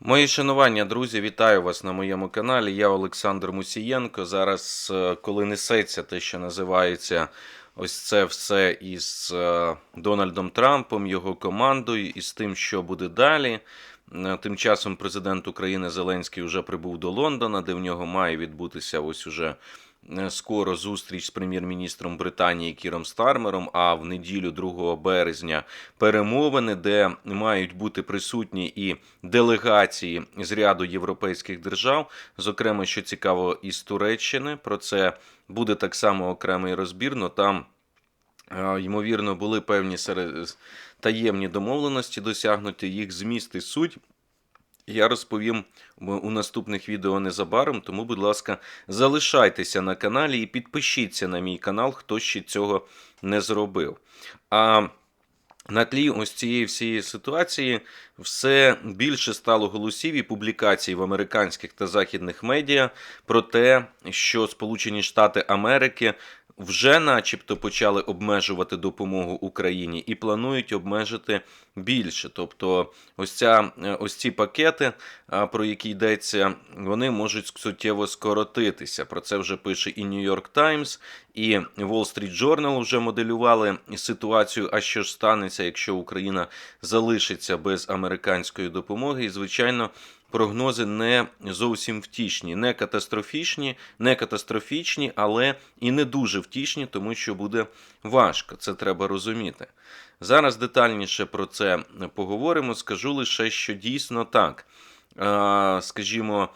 Мої шанування, друзі, вітаю вас на моєму каналі. Я Олександр Мусієнко. Зараз, е, коли несеться те, що називається ось це все із е, Дональдом Трампом, його командою, і з тим, що буде далі. Е, Тим часом президент України Зеленський вже прибув до Лондона, де в нього має відбутися ось уже скоро зустріч з прем'єр-міністром Британії Кіром Стармером. А в неділю 2 березня перемовини, де мають бути присутні і делегації з ряду європейських держав, зокрема, що цікаво, із Туреччини. Про це буде так само окремий розбір. но там Е, Ймовірно, були певні серед... таємні домовленості досягнуті, їх зміст і суть. Я розповім у наступних відео незабаром, тому, будь ласка, залишайтеся на каналі і підпишіться на мій канал, хто ще цього не зробив. А на тлі ось цієї всієї ситуації все більше стало голосів і публікацій в американських та західних медіа про те, що Сполучені Штати Америки вже начебто почали обмежувати допомогу Україні і планують обмежити більше. Тобто, ось ця е, ось ці пакети, про які йдеться, вони можуть суттєво скоротитися. Про це вже пише і York Times, і Wall Street Journal вже моделювали ситуацію. А що ж станеться, якщо Україна залишиться без американської допомоги? І звичайно. Прогнози не зовсім втішні, не катастрофічні, не катастрофічні, але і не дуже втішні, тому що буде важко. Це треба розуміти. Зараз детальніше про це поговоримо. Скажу лише, що дійсно так. Скажімо,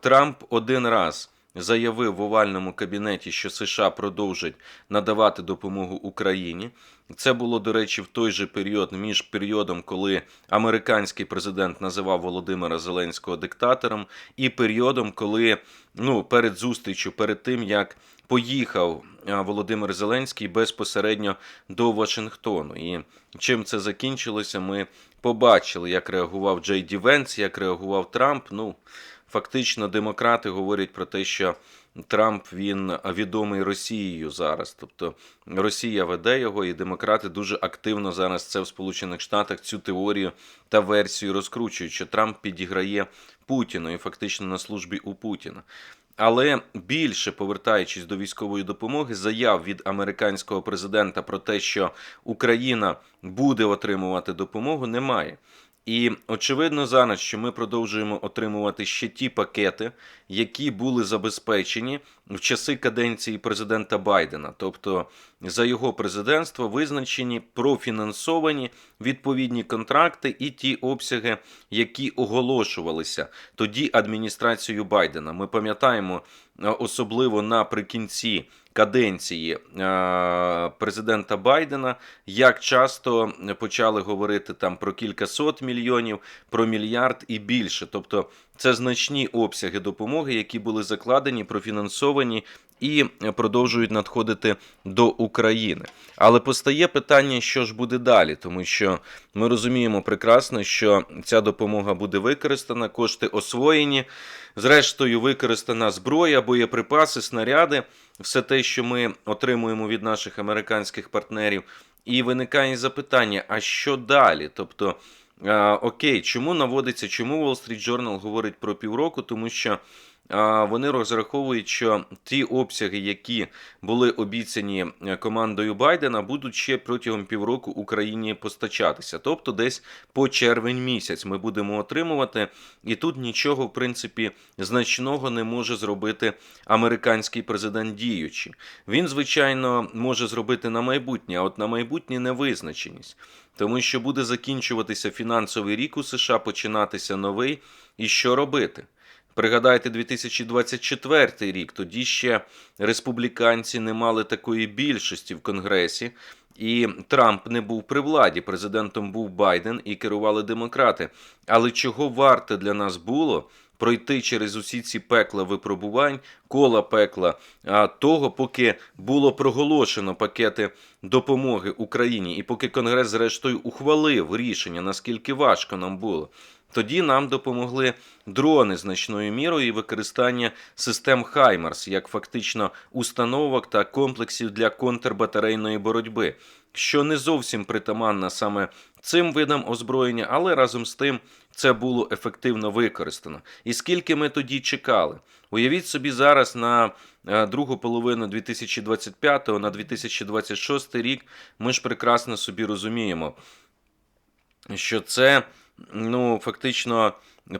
Трамп один раз заявив в овальному кабінеті, що США продовжать надавати допомогу Україні. Це було, до речі, в той же період між періодом, коли американський президент називав Володимира Зеленського диктатором, і періодом, коли ну, перед зустрічю, перед тим як поїхав Володимир Зеленський безпосередньо до Вашингтону. І чим це закінчилося, ми побачили, як реагував Джей Ді Венс, як реагував Трамп. Ну, фактично, демократи говорять про те, що Трамп він відомий Росією зараз. Тобто Росія веде його, і демократи дуже активно зараз це в Сполучених Штатах цю теорію та версію розкручують, що Трамп підіграє Путіну і фактично на службі у Путіна. Але більше повертаючись до військової допомоги, заяв від американського президента про те, що Україна буде отримувати допомогу, немає. І очевидно зараз, що ми продовжуємо отримувати ще ті пакети, які були забезпечені в часи каденції президента Байдена. Тобто за його президентства визначені профінансовані відповідні контракти і ті обсяги, які оголошувалися тоді адміністрацією Байдена. Ми пам'ятаємо особливо наприкінці каденції е, президента Байдена, як часто почали говорити там про кількасот мільйонів, про мільярд і більше. Тобто це значні обсяги допомоги, які були закладені, профінансовані і продовжують надходити до України. Але постає питання, що ж буде далі, тому що ми розуміємо прекрасно, що ця допомога буде використана, кошти освоєні, зрештою використана зброя, боєприпаси, снаряди, все те, що ми отримуємо від наших американських партнерів. І виникає запитання: а що далі? Тобто. Окей, чому наводиться, чому Wall Street Journal говорить про півроку? Тому що вони розраховують, що ті обсяги, які були обіцяні е, командою Байдена, будуть ще протягом півроку Україні постачатися. Тобто, десь по червень місяць ми будемо отримувати, і тут нічого, в принципі, значного не може зробити американський президент діючий. Він, звичайно, може зробити на майбутнє, а от на майбутнє невизначеність. Тому що буде закінчуватися фінансовий рік у США, починатися новий. І що робити? Пригадайте 2024 рік, тоді ще республіканці не мали такої більшості в Конгресі, і Трамп не був при владі. Президентом був Байден і керували демократи. Але чого варте для нас було пройти через усі ці пекла випробувань, кола пекла, а того, поки було проголошено пакети допомоги Україні, і поки Конгрес, зрештою, ухвалив рішення, наскільки важко нам було. Тоді нам допомогли дрони значною мірою і використання систем Хаймарс як фактично установок та комплексів для контрбатарейної боротьби, що не зовсім притаманна саме цим видам озброєння, але разом з тим це було ефективно використано. І скільки ми тоді чекали? Уявіть собі зараз на е, другу половину 2025 на 2026 рік. Ми ж прекрасно собі розуміємо, що це ну, фактично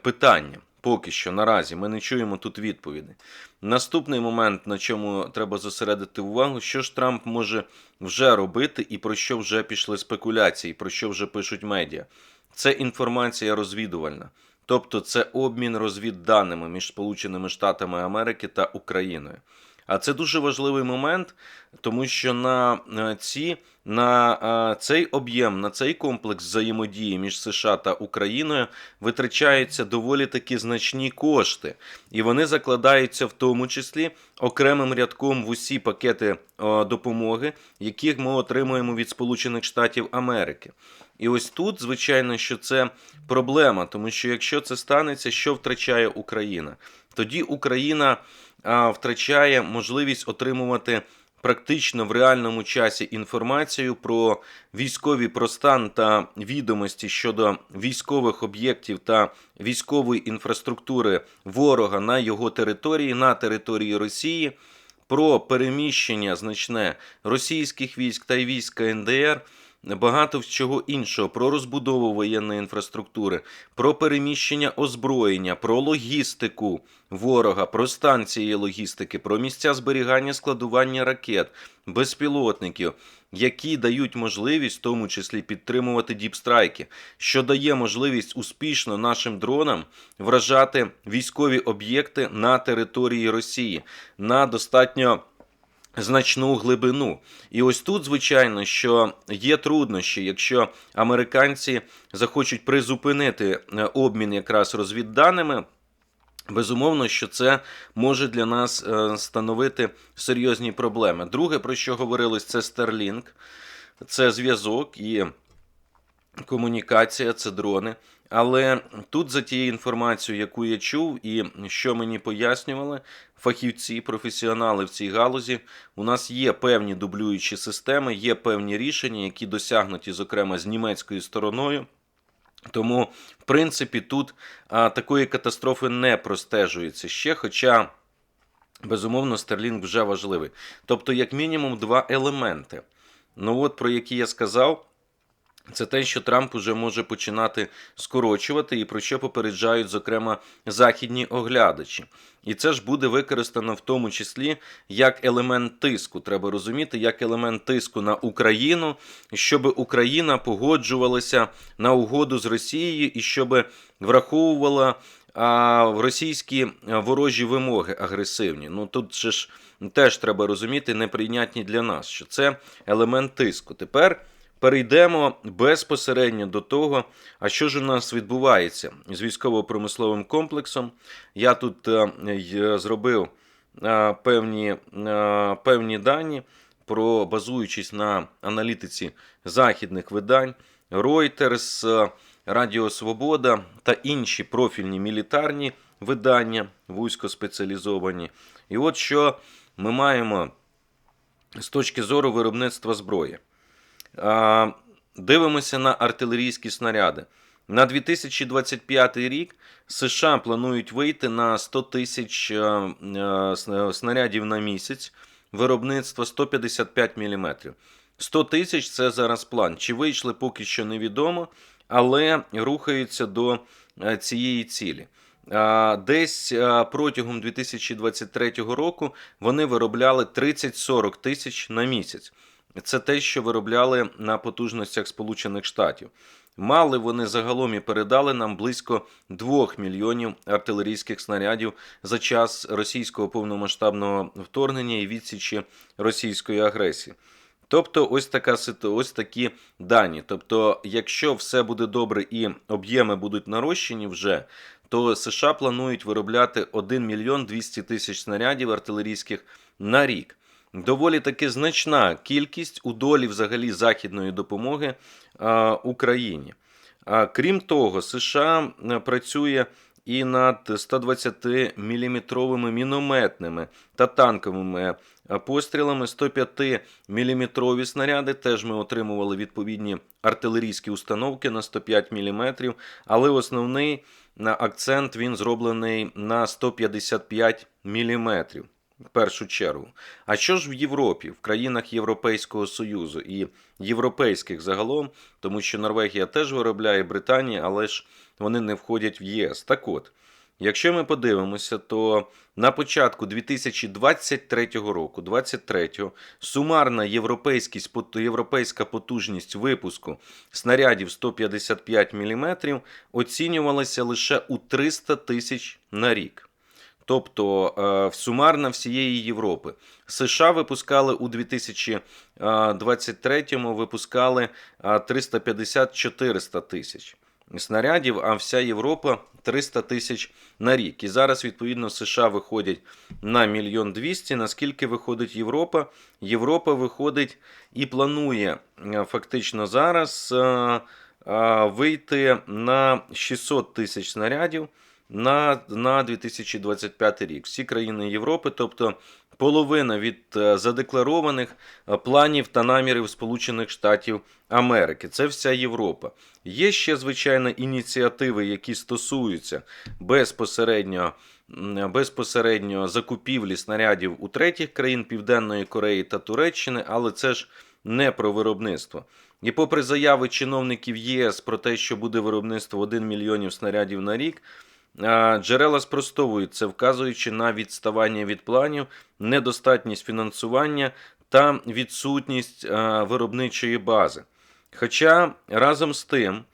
питання. Поки що наразі ми не чуємо тут відповіді. Наступний момент, на чому треба зосередити увагу, що ж Трамп може вже робити і про що вже пішли спекуляції, про що вже пишуть медіа. Це інформація розвідувальна, тобто це обмін розвідданими між Сполученими Штатами Америки та Україною. А це дуже важливий момент, тому що на е, ці на е, цей об'єм, на цей комплекс взаємодії між США та Україною витрачаються доволі таки значні кошти, і вони закладаються в тому числі окремим рядком в усі пакети е, допомоги, яких ми отримуємо від Сполучених Штатів Америки. І ось тут, звичайно, що це проблема, тому що якщо це станеться, що втрачає Україна? Тоді Україна втрачає можливість отримувати практично в реальному часі інформацію про військовий простан та відомості щодо військових об'єктів та військової інфраструктури ворога на його території, на території Росії, про переміщення значне російських військ та військ КНДР багато чого іншого про розбудову воєнної інфраструктури, про переміщення озброєння, про логістику ворога, про станції логістики, про місця зберігання складування ракет, безпілотників. Які дають можливість, в тому числі, підтримувати діпстрайки, що дає можливість успішно нашим дронам вражати військові об'єкти на території Росії на достатньо значну глибину. І ось тут, звичайно, що є труднощі, якщо американці захочуть призупинити е, обмін якраз розвідданими. Безумовно, що це може для нас е, становити серйозні проблеми. Друге, про що говорилось, це Starlink, це зв'язок і комунікація, це дрони. Але тут за тією інформацією, яку я чув, і що мені пояснювали фахівці, професіонали в цій галузі, у нас є певні дублюючі системи, є певні рішення, які досягнуті, зокрема, з німецькою стороною. Тому, в принципі, тут а, такої катастрофи не простежується ще. Хоча, безумовно, Starlink вже важливий. Тобто, як мінімум, два елементи. Ну, от про які я сказав. Це те, що Трамп уже може починати скорочувати, і про що попереджають, зокрема, західні оглядачі. І це ж буде використано в тому числі як елемент тиску. Треба розуміти, як елемент тиску на Україну, щоб Україна погоджувалася на угоду з Росією і щоб враховувала а, російські ворожі вимоги агресивні. Ну тут же ж теж треба розуміти, неприйнятні для нас, що це елемент тиску. Тепер перейдемо безпосередньо до того, а що ж у нас відбувається з військово-промисловим комплексом. Я тут е, зробив е, певні, е, певні дані про базуючись на аналітиці західних видань, Reuters, Радіо Свобода та інші профільні мілітарні видання, вузькоспеціалізовані. І от що ми маємо з точки зору виробництва зброї. Дивимося на артилерійські снаряди. На 2025 рік США планують вийти на 100 тисяч е, е, снарядів на місяць, виробництво 155 мм. 100 тисяч це зараз план. Чи вийшли поки що невідомо, але рухаються до е, цієї цілі. Десь протягом 2023 року вони виробляли 30-40 тисяч на місяць. Це те, що виробляли на потужностях Сполучених Штатів. Мали вони загалом і передали нам близько 2 мільйонів артилерійських снарядів за час російського повномасштабного вторгнення і відсічі російської агресії. Тобто, ось така ось такі дані. Тобто, якщо все буде добре і об'єми будуть нарощені вже, то США планують виробляти 1 мільйон 200 тисяч снарядів артилерійських на рік доволі таки значна кількість у долі взагалі західної допомоги Україні. Крім того, США працює і над 120 мм мінометними та танковими е, пострілами, 105 мм снаряди. Теж ми отримували відповідні артилерійські установки на 105 мм, але основний акцент він зроблений на 155 мм. В першу чергу. А що ж в Європі, в країнах Європейського Союзу і європейських загалом, тому що Норвегія теж виробляє Британія, але ж вони не входять в ЄС. Так от, якщо ми подивимося, то на початку 2023 року, 23-го, сумарна європейська потужність випуску снарядів 155 мм оцінювалася лише у 300 тисяч на рік. Тобто е, сумарно всієї Європи. США випускали у 2023-му випускали е, 350-400 тисяч снарядів, а вся Європа 300 тисяч на рік. І зараз, відповідно, США виходять на мільйон двісті. Наскільки виходить Європа? Європа виходить і планує е, фактично зараз е, е, вийти на 600 тисяч снарядів на, на 2025 рік. Всі країни Європи, тобто половина від е, задекларованих е, планів та намірів Сполучених Штатів Америки. Це вся Європа. Є ще, звичайно, ініціативи, які стосуються безпосередньо. Безпосередньо закупівлі снарядів у третіх країн Південної Кореї та Туреччини, але це ж не про виробництво. І попри заяви чиновників ЄС про те, що буде виробництво 1 мільйонів снарядів на рік, Джерела спростовують це, вказуючи на відставання від планів, недостатність фінансування та відсутність виробничої бази. Хоча разом з тим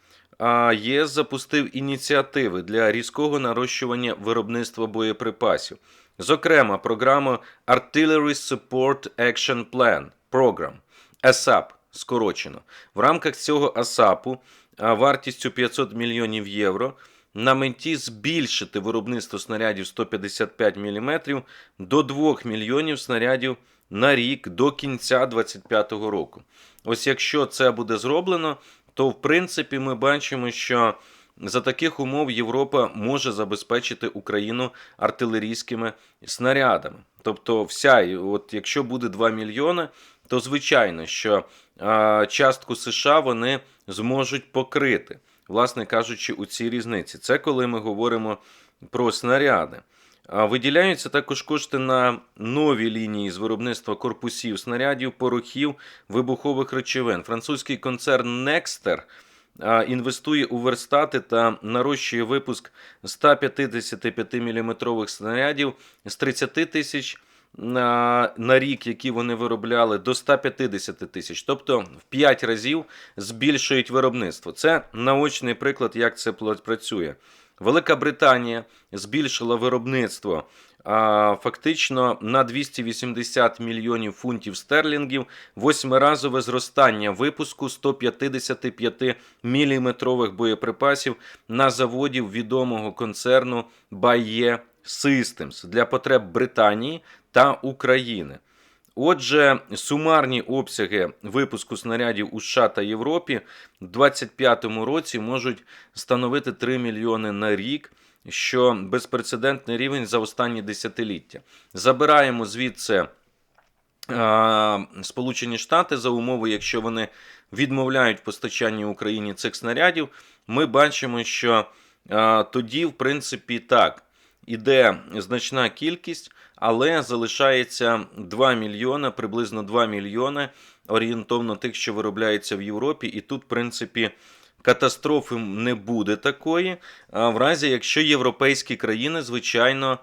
ЄС запустив ініціативи для різкого нарощування виробництва боєприпасів, зокрема, програму Artillery Support Action Plan Program ASAP скорочено. В рамках цього АСАПу вартістю 500 мільйонів євро на меті збільшити виробництво снарядів 155 мм до 2 мільйонів снарядів на рік до кінця 2025 року. Ось якщо це буде зроблено, то в принципі ми бачимо, що за таких умов Європа може забезпечити Україну артилерійськими снарядами. Тобто, вся, от якщо буде 2 мільйони, то звичайно, що а, частку США вони зможуть покрити, власне кажучи, у цій різниці. Це коли ми говоримо про снаряди. Виділяються також кошти на нові лінії з виробництва корпусів снарядів, порохів, вибухових речовин. Французький концерн Nexter інвестує у верстати та нарощує випуск 155 мм снарядів з 30 тисяч на, на рік, які вони виробляли, до 150 тисяч. Тобто в 5 разів збільшують виробництво. Це наочний приклад, як це працює. Велика Британія збільшила виробництво а, фактично на 280 мільйонів фунтів стерлінгів, восьмиразове зростання випуску 155 міліметрових боєприпасів на заводі відомого концерну Baye Systems для потреб Британії та України. Отже, сумарні обсяги випуску снарядів у США та Європі в 2025 році можуть становити 3 мільйони на рік, що безпрецедентний рівень за останні десятиліття. Забираємо звідси Сполучені Штати за умови, якщо вони відмовляють в постачанні Україні цих снарядів, ми бачимо, що тоді, в принципі, так, іде значна кількість, але залишається 2 мільйони, приблизно 2 мільйони орієнтовно тих, що виробляється в Європі, і тут, в принципі, катастрофи не буде такої. В разі, якщо європейські країни, звичайно,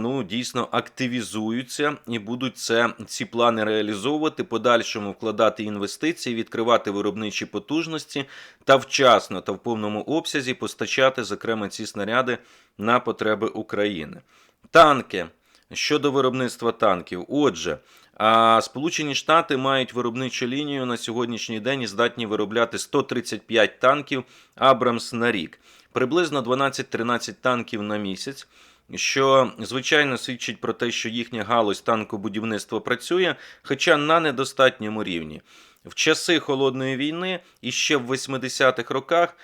ну, дійсно активізуються і будуть це, ці плани реалізовувати, подальшому вкладати інвестиції, відкривати виробничі потужності та вчасно та в повному обсязі постачати, зокрема, ці снаряди на потреби України. Танки. Щодо виробництва танків, отже, а Сполучені Штати мають виробничу лінію на сьогоднішній день і здатні виробляти 135 танків Абрамс на рік, приблизно 12-13 танків на місяць. Що звичайно свідчить про те, що їхня галузь танкобудівництва працює, хоча на недостатньому рівні. В часи холодної війни і ще в 80-х роках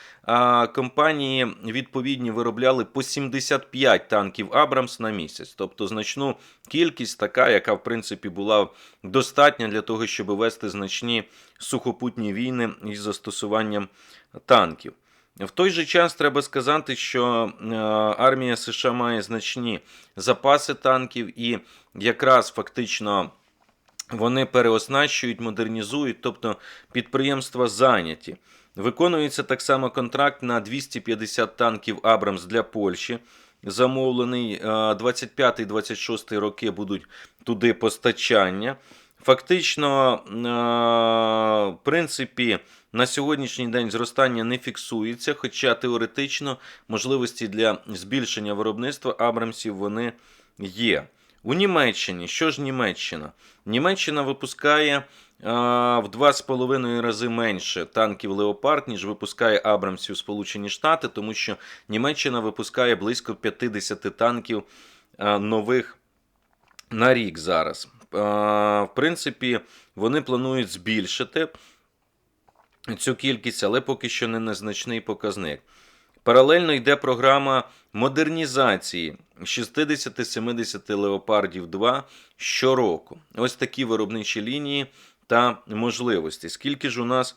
компанії відповідні виробляли по 75 танків Абрамс на місяць, тобто значну кількість, така, яка в принципі була достатня для того, щоб вести значні сухопутні війни із застосуванням танків. В той же час треба сказати, що е, армія США має значні запаси танків, і якраз фактично вони переоснащують, модернізують, тобто підприємства зайняті. Виконується так само контракт на 250 танків Абрамс для Польщі. Замовлений 25-26 роки будуть туди постачання. Фактично, е, в принципі, на сьогоднішній день зростання не фіксується, хоча теоретично можливості для збільшення виробництва Абрамсів вони є. У Німеччині, що ж Німеччина? Німеччина випускає а, в 2,5 рази менше танків Леопард, ніж випускає Абрамсів Сполучені Штати, тому що Німеччина випускає близько 50 танків а, нових на рік зараз. А, в принципі, вони планують збільшити цю кількість, але поки що не незначний показник. Паралельно йде програма модернізації 60-70 леопардів 2 щороку. Ось такі виробничі лінії та можливості. Скільки ж у нас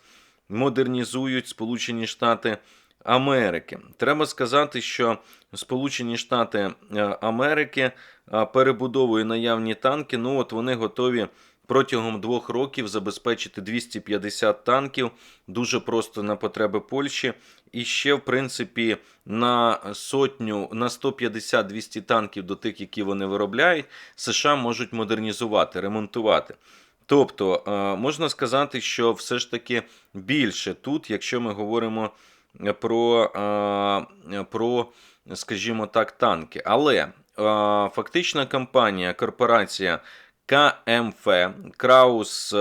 модернізують Сполучені Штати Америки? Треба сказати, що Сполучені Штати е, Америки е, перебудовує наявні танки. Ну от вони готові протягом двох років забезпечити 250 танків дуже просто на потреби Польщі. І ще, в принципі, на сотню, на 150-200 танків до тих, які вони виробляють, США можуть модернізувати, ремонтувати. Тобто, е, можна сказати, що все ж таки більше тут, якщо ми говоримо про, е, про скажімо так, танки. Але е, фактична компанія, корпорація КМФ Краус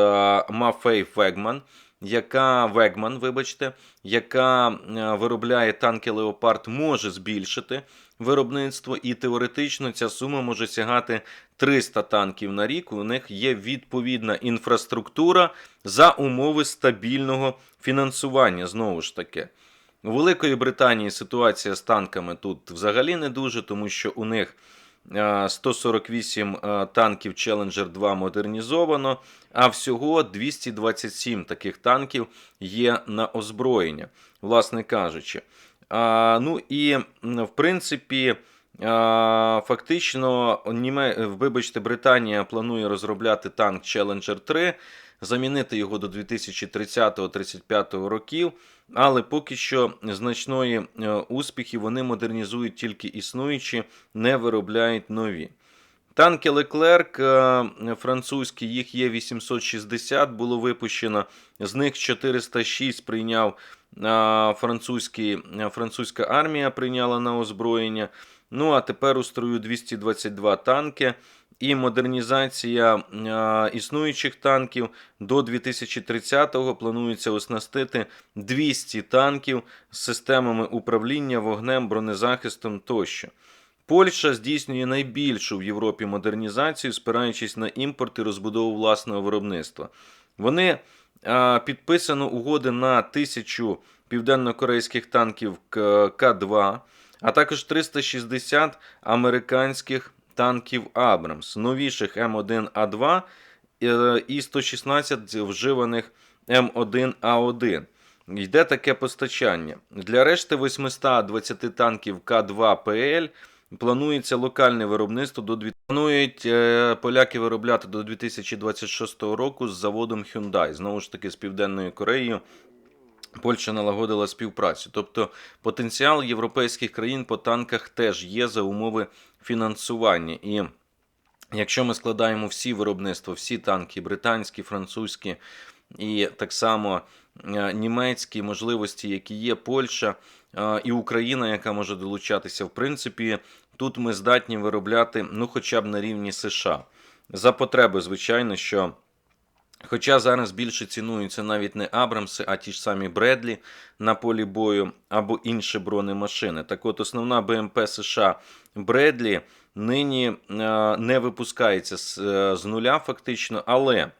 Мафей Фегман, яка Вегман, вибачте, яка е, виробляє танки Леопард, може збільшити виробництво, і теоретично ця сума може сягати 300 танків на рік. У них є відповідна інфраструктура за умови стабільного фінансування. Знову ж таки. У Великої Британії ситуація з танками тут взагалі не дуже, тому що у них 148 танків Challenger 2 модернізовано, а всього 227 таких танків є на озброєння, власне кажучи. Ну і в принципі. Фактично, вибачте, Британія планує розробляти танк Challenger 3 замінити його до 2030-35 років, але поки що значної е, успіхи вони модернізують тільки існуючі, не виробляють нові. Танки Леклерк е, французькі, їх є 860, було випущено, з них 406 прийняв е, французькі, французька армія прийняла на озброєння. Ну а тепер у строю 222 танки і модернізація існуючих танків до 2030-го планується оснастити 200 танків з системами управління вогнем, бронезахистом тощо. Польща здійснює найбільшу в Європі модернізацію, спираючись на імпорт і розбудову власного виробництва. Вони а, підписано угоди на тисячу південно-корейських танків К2, а також 360 американських танків Абрамс, новіших М1А2 е, і 116 вживаних М1А1. Йде таке постачання. Для решти 820 танків К2ПЛ планується локальне виробництво до Планують е, поляки виробляти до 2026 року з заводом Hyundai, знову ж таки з Південною Кореєю. Польща налагодила співпрацю. Тобто потенціал європейських країн по танках теж є за умови фінансування. І якщо ми складаємо всі виробництва, всі танки, британські, французькі і так само е, німецькі можливості, які є, Польща е, і Україна, яка може долучатися, в принципі, тут ми здатні виробляти ну, хоча б на рівні США. За потреби, звичайно, що. Хоча зараз більше цінуються навіть не Абрамси, а ті ж самі Бредлі на полі бою або інші бронемашини. Так от основна БМП США Бредлі нині е, не випускається з, е, з нуля, фактично, але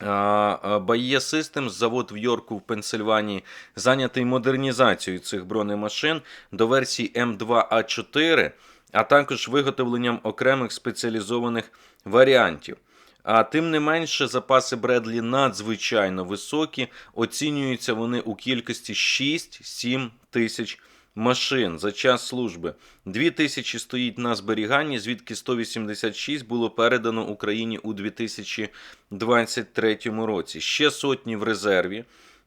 Baye Systems, завод в Йорку в Пенсильванії, зайнятий модернізацією цих бронемашин до версії М2А4, а також виготовленням окремих спеціалізованих варіантів. А тим не менше, запаси Бредлі надзвичайно високі. Оцінюються вони у кількості 6-7 тисяч машин за час служби. 2 тисячі стоїть на зберіганні, звідки 186 було передано Україні у 2023 році. Ще сотні в резерві.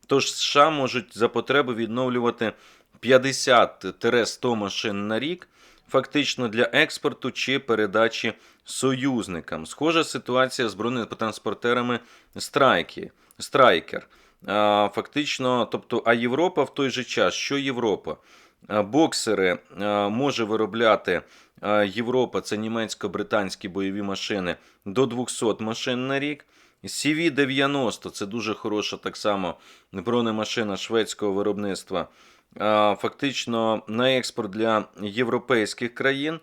Тож США можуть за потреби відновлювати 50-100 машин на рік, фактично для експорту чи передачі союзникам. Схожа ситуація з бронетранспортерами Страйки, Страйкер. Фактично, тобто, а Європа в той же час, що Європа? Боксери може виробляти Європа, це німецько-британські бойові машини до 200 машин на рік. CV-90 це дуже хороша так само бронемашина шведського виробництва. Фактично на експорт для європейських країн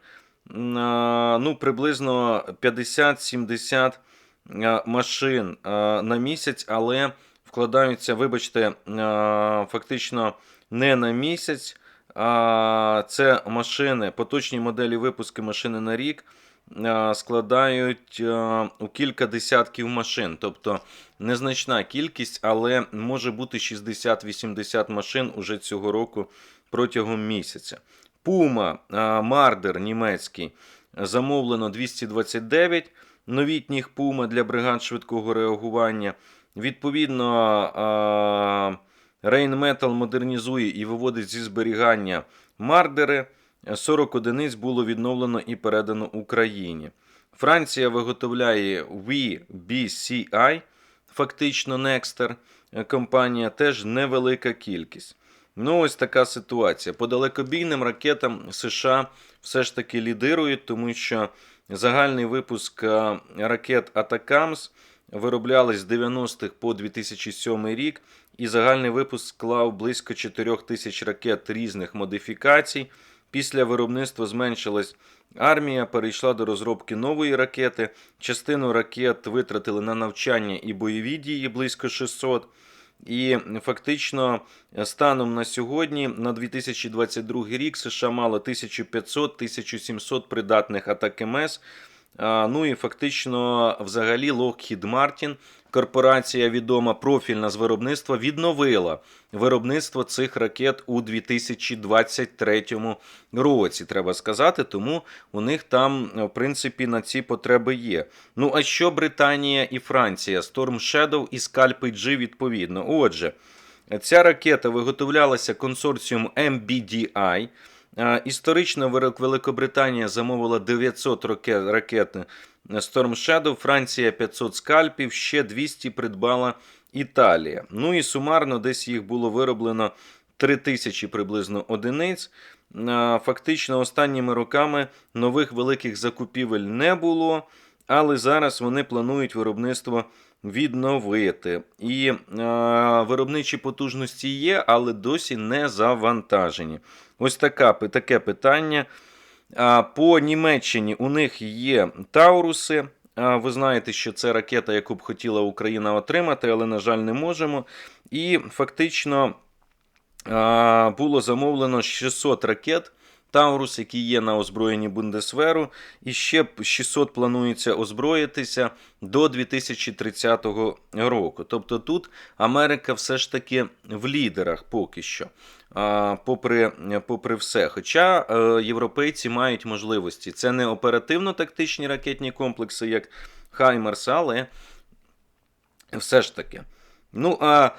ну, приблизно 50-70 машин на місяць, але вкладаються, вибачте, фактично не на місяць. Це машини, поточні моделі випуску машини на рік складають у кілька десятків машин. Тобто незначна кількість, але може бути 60-80 машин уже цього року протягом місяця. Puma, а, Мардер німецький замовлено 229 новітніх Puma для бригад швидкого реагування. Відповідно, Rheinmetall модернізує і виводить зі зберігання мардери. 40 одиниць було відновлено і передано Україні. Франція виготовляє VBCI, фактично Nexter компанія, теж невелика кількість. Ну, ось така ситуація. По далекобійним ракетам США все ж таки лідирують, тому що загальний випуск ракет Атакамс вироблялись з 90-х по 2007 рік, і загальний випуск склав близько 4 тисяч ракет різних модифікацій. Після виробництва зменшилась армія, перейшла до розробки нової ракети. Частину ракет витратили на навчання і бойові дії близько 600. І фактично станом на сьогодні, на 2022 рік, США мало 1500-1700 придатних атак МС. Ну і фактично, взагалі, Lockheed Martin, корпорація відома профільна з виробництва, відновила виробництво цих ракет у 2023 році, треба сказати. Тому у них там, в принципі, на ці потреби є. Ну а що Британія і Франція? Storm Shadow і Scalp G відповідно. Отже, ця ракета виготовлялася консорціум MBDI. Історично Великобританія замовила 900 ракет Storm Shadow, Франція 500 скальпів, ще 200 придбала Італія. Ну і сумарно десь їх було вироблено 3000 приблизно одиниць. Фактично, останніми роками нових великих закупівель не було, але зараз вони планують виробництво відновити. І е, виробничі потужності є, але досі не завантажені. Ось така, таке питання. По Німеччині у них є Тауруси. Ви знаєте, що це ракета, яку б хотіла Україна отримати, але, на жаль, не можемо. І фактично було замовлено 600 ракет. Таурус, які є на озброєнні Бундесверу, і ще 600 планується озброїтися до 2030 року. Тобто тут Америка все ж таки в лідерах поки що, попри попри все. Хоча е, європейці мають можливості. Це не оперативно-тактичні ракетні комплекси, як Хаймерс, але все ж таки. Ну, а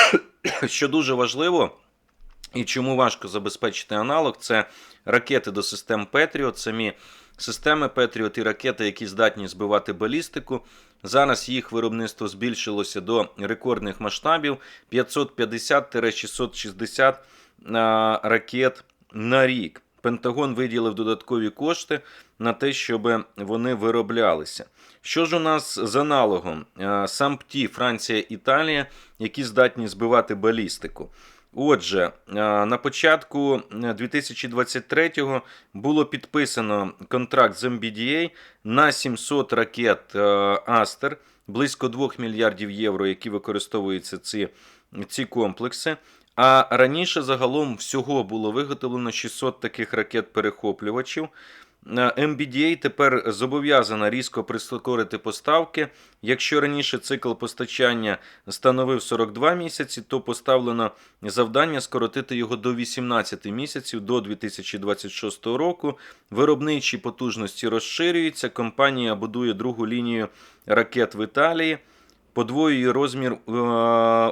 що дуже важливо. І чому важко забезпечити аналог? Це ракети до систем Петріот, самі системи Петріот і ракети, які здатні збивати балістику. Зараз їх виробництво збільшилося до рекордних масштабів 550-660 ракет на рік. Пентагон виділив додаткові кошти на те, щоб вони вироблялися. Що ж у нас з аналогом? СамПТі, Франція, Італія, які здатні збивати балістику. Отже, на початку 2023-го було підписано контракт з MBDA на 700 ракет Астер близько 2 мільярдів євро, які використовуються ці, ці комплекси. А раніше загалом всього було виготовлено 600 таких ракет-перехоплювачів. Е, MBDA тепер зобов'язана різко прискорити поставки. Якщо раніше цикл постачання становив 42 місяці, то поставлено завдання скоротити його до 18 місяців до 2026 року. Виробничі потужності розширюються. Компанія будує другу лінію ракет в Італії. Подвоює розмір е,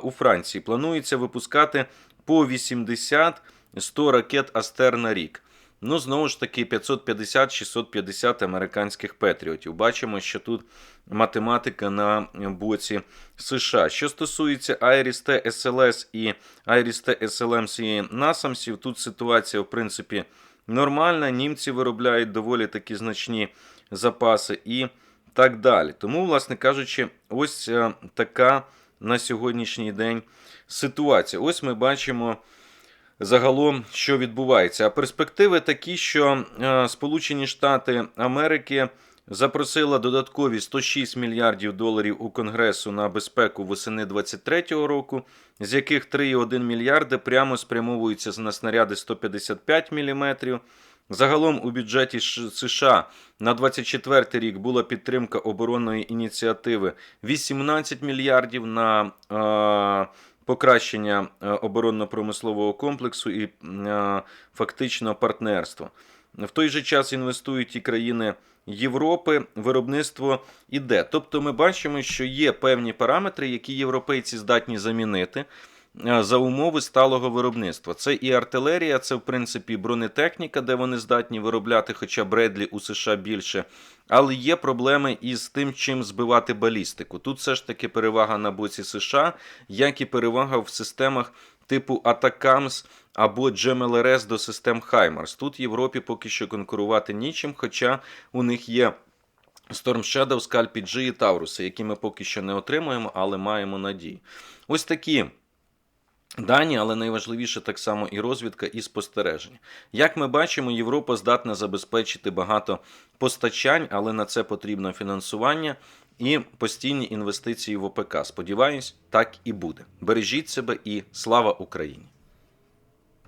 у Франції. Планується випускати по 80-100 ракет Астер на рік. Ну, знову ж таки, 550-650 американських патріотів. Бачимо, що тут математика на боці США. Що стосується IRIS-T SLS і IRIS-T SLMC і NASAMS, тут ситуація, в принципі, нормальна. Німці виробляють доволі такі значні запаси і так далі. Тому, власне кажучи, ось е, така на сьогоднішній день ситуація. Ось ми бачимо загалом, що відбувається. А перспективи такі, що е, Сполучені Штати Америки запросила додаткові 106 мільярдів доларів у Конгресу на безпеку восени 2023 року, з яких 3,1 мільярди прямо спрямовуються на снаряди 155 мм. Загалом у бюджеті США на 24 рік була підтримка оборонної ініціативи 18 мільярдів на е, покращення е, оборонно-промислового комплексу і е, фактично партнерство. В той же час інвестують і країни Європи, виробництво іде. Тобто ми бачимо, що є певні параметри, які європейці здатні замінити за умови сталого виробництва. Це і артилерія, це в принципі бронетехніка, де вони здатні виробляти, хоча Бредлі у США більше. Але є проблеми із тим, чим збивати балістику. Тут все ж таки перевага на боці США, як і перевага в системах типу Атакамс або GMLRS до систем Хаймарс. Тут Європі поки що конкурувати нічим, хоча у них є Storm Shadow, Scalp G і Тауруси, які ми поки що не отримуємо, але маємо надію. Ось такі. Дані, але найважливіше так само і розвідка, і спостереження. Як ми бачимо, Європа здатна забезпечити багато постачань, але на це потрібно фінансування і постійні інвестиції в ОПК. Сподіваюсь, так і буде. Бережіть себе і слава Україні!